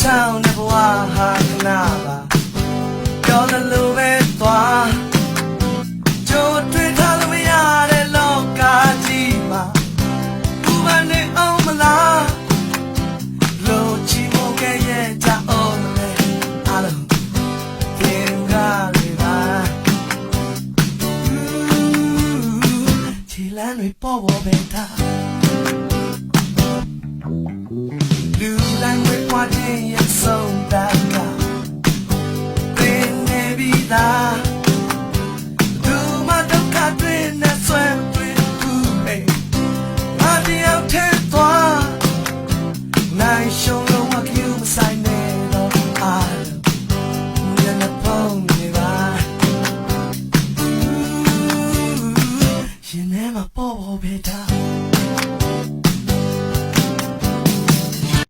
ချောင်းတဲ့ဘဝဟာခဏပါပြောသလိုပဲသွားကြိုးတွေ့ထားလို့မရတဲ့လောကကြီးမှာဘူမနေအောင်မလားလို့ချီမိုကရဲ့ကြအောင်လေအားလုံးပြင်ကားတွေပါချီလန်းတွေပေါ်ပေါ်ပဲထား မှတင်ရဆုံးတာကပြင်းနေပြီသားသူမှဒုက္ခတွေနဲ့ဆွဲတွေကူဟဲ့မတယောက်ထဲသွားနိုင်ရှုံးလုံးဝကယူမဆိုင်နဲ့တော့အား You never bought better.